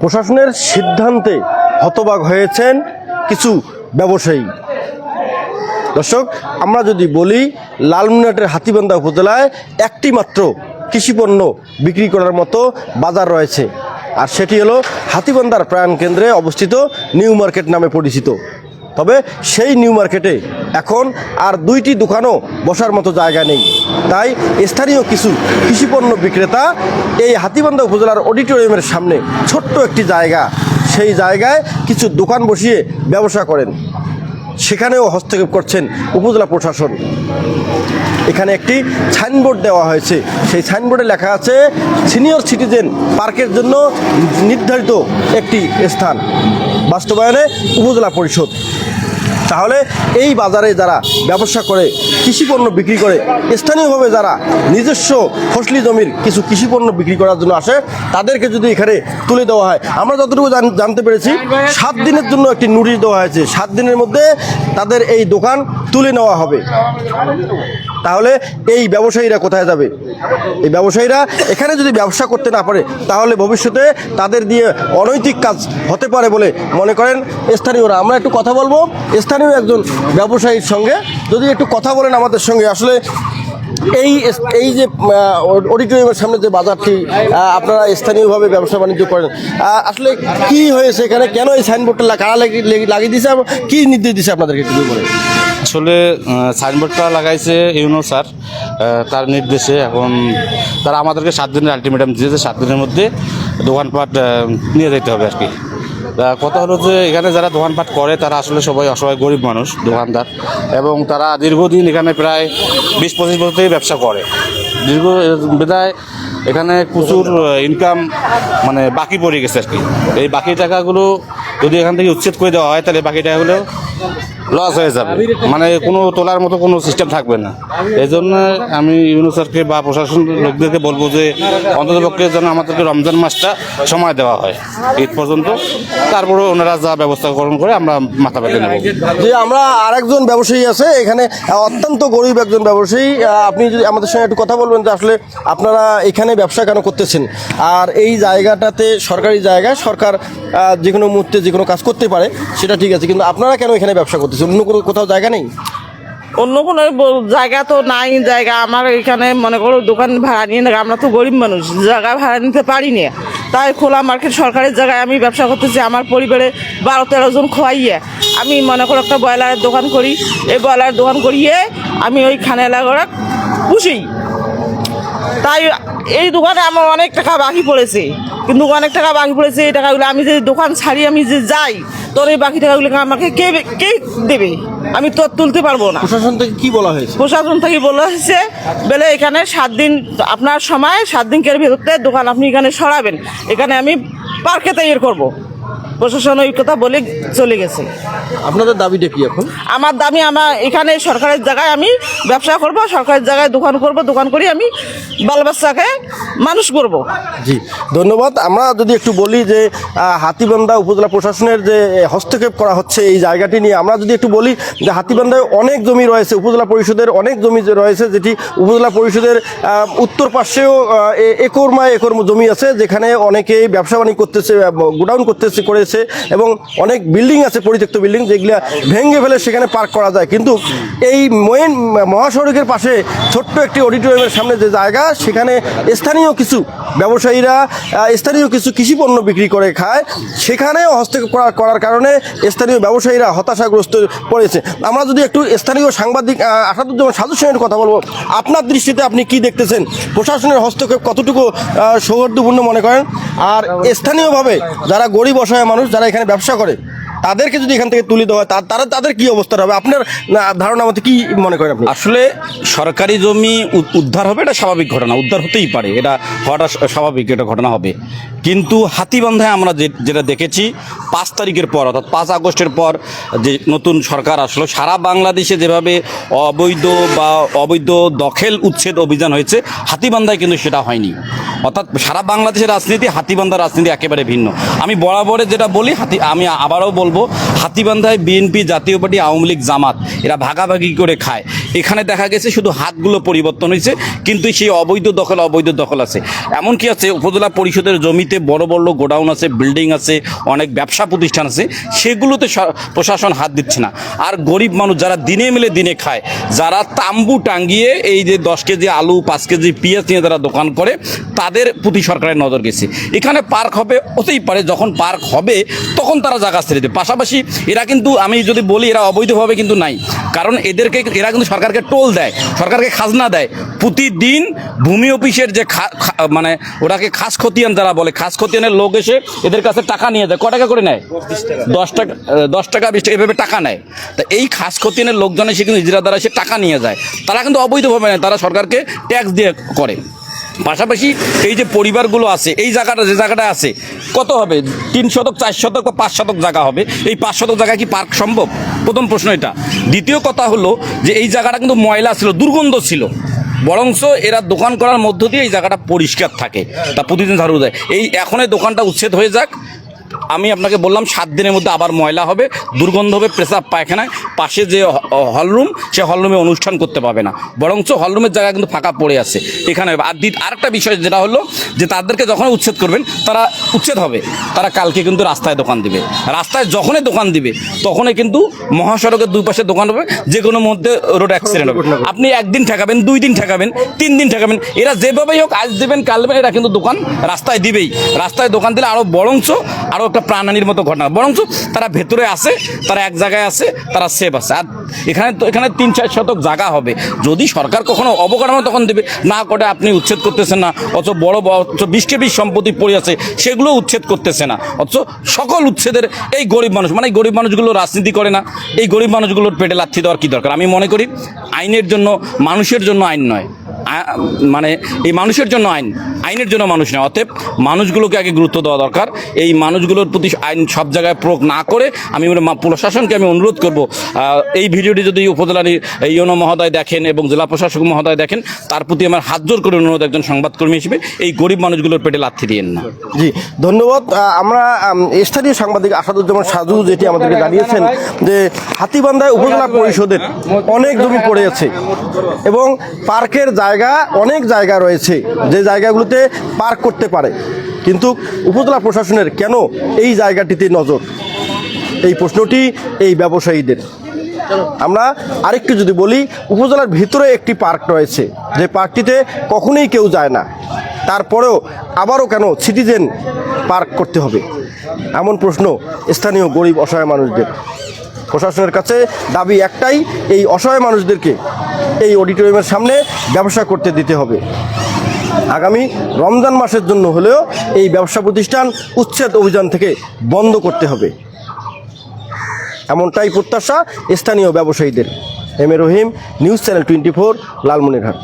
প্রশাসনের সিদ্ধান্তে হতবাক হয়েছেন কিছু ব্যবসায়ী। দর্শক, আমরা যদি বলি, লালমিনাটের হাতিবান্ধা উপজেলায় একটি মাত্র কৃষিপণ্য বিক্রি করার মতো বাজার রয়েছে। আর সেটি হলো হাতিবান্ধার প্রাণ কেন্দ্রে অবস্থিত নিউ মার্কেট নামে পরিচিত। তবে সেই নিউ মার্কেটে এখন আর দুইটি দোকানও বসার মতো জায়গা নেই। তাই স্থানীয় কিছু কৃষিপণ্য বিক্রেতা এই হাতিবান্ধা উপজেলার অডিটোরিয়ামের সামনে ছোট্ট একটি জায়গা, সেই জায়গায় কিছু দোকান বসিয়ে ব্যবসা করেন। সেখানেও হস্তক্ষেপ করছেন উপজেলা প্রশাসন। এখানে একটি সাইনবোর্ড দেওয়া হয়েছে। সেই সাইনবোর্ডে লেখা আছে, সিনিয়র সিটিজেন পার্কের জন্য নির্ধারিত একটি স্থান। বাস্তবায়নে উপজেলা পরিষদ। তাহলে এই বাজারে যারা ব্যবসা করে কৃষিপণ্য বিক্রি করে, স্থানীয়ভাবে যারা নিজস্ব ফসলি জমির কিছু কৃষিপণ্য বিক্রি করার জন্য আসে, তাদেরকে যদি এখানে তুলে দেওয়া হয়, আমরা যতটুকু জান- জানতে পেরেছি, সাত দিনের জন্য একটি নোটিশ দেওয়া হয়েছে। সাত দিনের মধ্যে তাদের এই দোকান তুলে নেওয়া হবে। তাহলে এই ব্যবসায়ীরা কোথায় যাবে? এই ব্যবসায়ীরা এখানে যদি ব্যবসা করতে না পারে, তাহলে ভবিষ্যতে তাদের দিয়ে অনৈতিক কাজ হতে পারে বলে মনে করেন স্থানীয়রা। আমরা একটু কথা বলব। স্থানীয় একজন ব্যবসায়ীর সঙ্গে। যদি একটু কথা বলেন আমাদের সঙ্গে, আসলে এই এই যে অডিটোরিয়ামের সামনে যে বাজারটি আপনারা স্থানীয়ভাবে ব্যবসা বাণিজ্য করেন আসলে কি হয়েছে এখানে? কেন এই সাইনবোর্ডটা কারা লাগি- লাগি- লাগিয়ে দিয়েছে কি নির্দেশ দিয়েছে আপনাদেরকে একটু বলে আসলে সাইনবোর্ডটা লাগাইছে ইউনো স্যার তার নির্দেশে। এখন তারা আমাদেরকে সাত দিনের আলটিমেটাম দিয়েছে, সাত দিনের মধ্যে দোকানপাট নিয়ে যেতে হবে আর কি। কথা হলো যে এখানে যারা দোকানপাট করে, তারা আসলে সবাই অসহায়, গরিব মানুষ, দোকানদার। এবং তারা দীর্ঘদিন এখানে প্রায় বিশ পঁচিশ বছর থেকে ব্যবসা করে। দীর্ঘ, বিদায় এখানে প্রচুর ইনকাম মানে বাকি পড়ে গেছে আর কি। এই বাকি টাকাগুলো যদি এখান থেকে উচ্ছেদ করে দেওয়া হয়, তাহলে বাকি টাকাগুলো লস হয়ে যাবে। মানে কোনো তোলার মতো কোনো সিস্টেম থাকবে না। এই জন্য আমি ইউনুসারকে বা প্রশাসন লোকদেরকে বলব যে অন্ততপক্ষে যেন আমাদেরকে রমজান মাসটা সময় দেওয়া হয়। ঈদ পর্যন্ত। তারপরে ওনারা যা ব্যবস্থা গ্রহণ করে আমরা মাথা পেতে নেব। যে আমরা আরেকজন ব্যবসায়ী আছে। এখানে অত্যন্ত গরিব একজন ব্যবসায়ী। আপনি যদি আমাদের সঙ্গে একটু কথা বলবেন যে আসলে আপনারা এখানে ব্যবসা কেন করতেছেন? আর এই জায়গাটাতে সরকারি জায়গায় সরকার যে কোনো মুহূর্তে যে কোনো কাজ করতে পারে, সেটা ঠিক আছে। কিন্তু আপনারা কেন এখানে ব্যবসা করতেছেন অন্য কোনো কোথাও জায়গা নেই? অন্য কোনো জায়গা তো নাই, জায়গা আমার এখানে মনে করো দোকান ভাড়া নিয়ে না, আমরা তো গরিব মানুষ, জায়গা ভাড়া নিতে পারি না। তাই খোলা মার্কেট সরকারের জায়গায় আমি ব্যবসা করতেছি, আমার পরিবারে বারো তেরো জন খোয়াইয়ে। আমি মনে করো একটা ব্রয়লারের দোকান করি, এই ব্রয়লারের দোকান করিয়ে আমি ওই খানে লাগা পুষি তাই এই দোকানে আমার অনেক টাকা বাকি পড়েছে। কিন্তু অনেক টাকা বাকি পড়েছে এই টাকাগুলো আমি যে দোকান ছাড়ি আমি যে যাই তোর এই বাকি টাকাগুলো আমাকে কে কে দেবে? আমি তো তুলতে পারব না। প্রশাসন থেকে কি বলা হয়েছে? প্রশাসন থেকে বলা হয়েছে বলে এখানে সাত দিন আপনার সময় সাত দিনকের ভেতরে দোকান আপনি এখানে সরাবেন। এখানে আমি পার্কেতে ইয়ে করব। প্রশাসন ওই কথা বলে চলে গেছে। আপনাদের দাবিটা কি এখন? আমার দামি আমার এখানে সরকারের জায়গায় আমি ব্যবসা করব সরকারের জায়গায় দোকান করব দোকান করি আমি বাল বাচ্চাকে মানুষ করব। জি ধন্যবাদ। আমরা যদি একটু বলি যে হাতিবান্ধা উপজেলা প্রশাসনের যে হস্তক্ষেপ করা হচ্ছে এই জায়গাটি নিয়ে আমরা যদি একটু বলি যে হাতিবান্ধায় অনেক জমি রয়েছে উপজেলা পরিষদের অনেক জমি রয়েছে যেটি উপজেলা পরিষদের উত্তর পাশেও একর মায় একর জমি আছে যেখানে অনেকেই ব্যবসা বাণিজ্য করতেছে গোডাউন করতেছে করেছে এবং অনেক বিল্ডিং আছে পরিত্যক্ত বিল্ডিং যেগুলো ভেঙে ফেলে সেখানে পার্ক করা যায়। কিন্তু এই মেইন মহাসড়কের পাশে ছোট্ট একটি অডিটোরিয়ামের সামনে যে জায়গা, সেখানে স্থানীয় কিছু ব্যবসায়ীরা স্থানীয় কিছু কৃষিপণ্য বিক্রি করে খায়। সেখানেও হস্তক্ষেপ করার করার কারণে স্থানীয় ব্যবসায়ীরা হতাশাগ্রস্ত পড়েছে। আমরা যদি একটু স্থানীয় সাংবাদিক আসাদুজ্জামান সাজুর সঙ্গে কথা বলব। আপনার দৃষ্টিতে আপনি কি দেখতেছেন? প্রশাসনের হস্তক্ষেপ কতটুকু সৌহার্দ্যপূর্ণ মনে করেন? আর স্থানীয়ভাবে যারা গরিব অসহায় মানুষ যারা এখানে ব্যবসা করে তাদেরকে যদি এখান থেকে তুলে দেওয়া হয় তারা তাদের কি অবস্থা হবে? আপনার ধারণা মতে কি মনে করেন আপনি? আসলে সরকারি জমি উদ্ধার হবে, এটা স্বাভাবিক ঘটনা। উদ্ধার হতেই পারে, এটা হওয়াটা স্বাভাবিক এটা ঘটনা হবে। কিন্তু হাতিবান্ধায় আমরা যেটা দেখেছি, পাঁচ তারিখের পর, অর্থাৎ পাঁচ আগস্টের পর যে নতুন সরকার আসলো, সারা বাংলাদেশে যেভাবে অবৈধ বা অবৈধ দখল উচ্ছেদ অভিযান হয়েছে, হাতিবান্ধায় কিন্তু সেটা হয়নি। অর্থাৎ সারা বাংলাদেশের রাজনীতি হাতিবান্ধার রাজনীতি একেবারে ভিন্ন। আমি বরাবরে যেটা বলি, হাতি আমি আবারও বলব বলব, হাতিবান্ধায় BNP Jatiya party, Awami League, Jamaat, এরা ভাগাভাগি করে খায়। এখানে দেখা গেছে শুধু হাতগুলো পরিবর্তন হয়েছে, কিন্তু সেই অবৈধ দখল অবৈধ দখল আছে। এমন কি আছে, উপজেলা পরিষদের জমিতে বড় বড় গোডাউন আছে, বিল্ডিং আছে, অনেক ব্যবসা প্রতিষ্ঠান আছে, সেগুলোতে প্রশাসন হাত দিচ্ছে না। আর গরিব মানুষ যারা দিনে মিলে দিনে খায়, যারা তাম্বু টাঙ্গিয়ে এই যে দশ কেজি আলু, পাঁচ কেজি পেঁয়াজ নিয়ে যারা দোকান করে, তাদের প্রতি সরকারের নজর গেছে। এখানে পার্ক হবে, হতেই পারে, যখন পার্ক হবে, তখন তারা জায়গা ছেড়ে দেবে পাশাপাশি এরা কিন্তু, আমি যদি বলি, এরা অবৈধভাবে কিন্তু নাই। কারণ এদেরকে, এরা কিন্তু সরকারকে টোল দেয়, সরকারকে খাজনা দেয়। প্রতিদিন ভূমি অফিসের যে মানে ওটাকে খাস খতিয়ান যারা বলে খাস খতিয়ানের লোক এসে এদের কাছে টাকা নিয়ে যায়। ক টাকা করে নেয়? দশ টাকা দশ টাকা, বিশ টাকা, এভাবে টাকা নেয়। তা এই খাস খতিয়ানের লোকজন এসে কিন্তু ইজরা দ্বারা এসে টাকা নিয়ে যায়। তারা কিন্তু অবৈধভাবে নেয়, তারা সরকারকে ট্যাক্স দিয়ে করে। পাশাপাশি এই যে পরিবারগুলো আছে, এই জায়গাটা যে জায়গাটা আছে, কত হবে? তিন শতক, চার শতক বা পাঁচ শতক জায়গা হবে? এই পাঁচ শতক জায়গায় কি পার্ক সম্ভব? প্রথম প্রশ্ন এটা। দ্বিতীয় কথা হলো যে এই জায়গাটা কিন্তু ময়লা ছিল, দুর্গন্ধ ছিল। বরংস এরা দোকান করার মধ্য দিয়ে এই জায়গাটা পরিষ্কার থাকে। তা প্রতিদিন ঝাড়ু দেয়। এই এখনই দোকানটা উচ্ছেদ হয়ে যাক। আমি আপনাকে বললাম, সাত দিনের মধ্যে আবার ময়লা হবে, দুর্গন্ধ হবে, পেশাব পায়খানায়, পাশে যে হলরুম সে হলরুমে অনুষ্ঠান করতে পারবে না। বরঞ্চ হলরুমের জায়গা কিন্তু ফাঁকা পড়ে আছে, এখানে আর দ্বিত- আরেকটা বিষয় যেটা হলো, যে তাদেরকে যখন উচ্ছেদ করবেন, তারা উচ্ছেদ হবে। তারা কালকে কিন্তু রাস্তায় দোকান দিবে। রাস্তায় যখনই দোকান দিবে, তখনই কিন্তু মহাসড়কের দুই পাশে দোকান হবে, যে কোনো মধ্যে রোড অ্যাক্সিডেন্ট হবে। আপনি একদিন ঠেকাবেন, দুই দিন ঠেকাবেন, তিন দিন ঠেকাবেন, এরা যেভাবেই হোক, আজ দেবেন, কাল দেবেন, এরা কিন্তু দোকান রাস্তায় দিবেই। রাস্তায় দোকান দিলে আরও বরঞ্চ আরও একটা প্রাণহানির মতো ঘটনা। বরঞ্চ তারা ভেতরে আসে তারা এক জায়গায় আছে, তারা সেফ আছে। আর এখানে তো, এখানে তিন চার শতক জায়গা হবে। যদি সরকার কখনো অবকাঠামো তখন দেবে। না করে আপনি উচ্ছেদ করতেছেন না। অথচ বড় বড় অথচ বিশকে বিশ সম্পত্তি পড়ে আছে, সেগুলো উচ্ছেদ করতেছে না। অথচ সকল উচ্ছেদের এই গরিব মানুষ মানে এই গরিব মানুষগুলো রাজনীতি করে না। এই গরিব মানুষগুলোর পেটে লাথি দেওয়ার কী দরকার? আমি মনে করি, আইনের জন্য মানুষের জন্য আইন নয়। মানে এই মানুষের জন্য আইন। আইনের জন্য মানুষ নয়। অতএব মানুষগুলোকে আগে গুরুত্ব দেওয়া দরকার। এই মানুষগুলোর প্রতি আইন সব জায়গায় প্রয়োগ না করে আমি প্রশাসনকে আমি অনুরোধ করব এই ভিডিওটি যদি উপজেলার ইউনো মহোদয় দেখেন এবং জেলা প্রশাসক মহোদয় দেখেন, তার প্রতি আমার হাত জোর করে অনুরোধ একজন সংবাদকর্মী হিসেবে, এই গরিব মানুষগুলোর পেটে লাথি দিয়েন না। জি, ধন্যবাদ। আমরা স্থানীয় সাংবাদিক আসাদুজ্জামান সাজু যেটি আমাদেরকে জানিয়েছেন যে হাতিবান্ধায় উপজেলা পরিষদের অনেক জমি পড়ে আছে এবং পার্কের জায়গা, অনেক জায়গা রয়েছে। যে জায়গাগুলোতে পার্ক করতে পারে। কিন্তু উপজেলা প্রশাসনের কেন এই জায়গাটিতে নজর? এই প্রশ্নটি এই ব্যবসায়ীদের। আমরা আরেকটু যদি বলি, উপজেলার ভিতরে একটি পার্ক রয়েছে। যে পার্কটিতে কখনোই কেউ যায় না। তারপরেও আবারও কেন সিটিজেন পার্ক করতে হবে? এমন প্রশ্ন স্থানীয় গরিব অসহায় মানুষদের। প্রশাসনের কাছে দাবি একটাই, এই অসহায় মানুষদেরকে এই অডিটোরিয়ামের সামনে ব্যবসা করতে দিতে হবে। আগামী রমজান মাসের জন্য হলেও এই ব্যবসা প্রতিষ্ঠান উচ্ছেদ অভিযান থেকে বন্ধ করতে হবে। এমনটাই প্রত্যাশা স্থানীয় ব্যবসায়ীদের। M A Rahim, news channel twenty four, Lalmonirhat.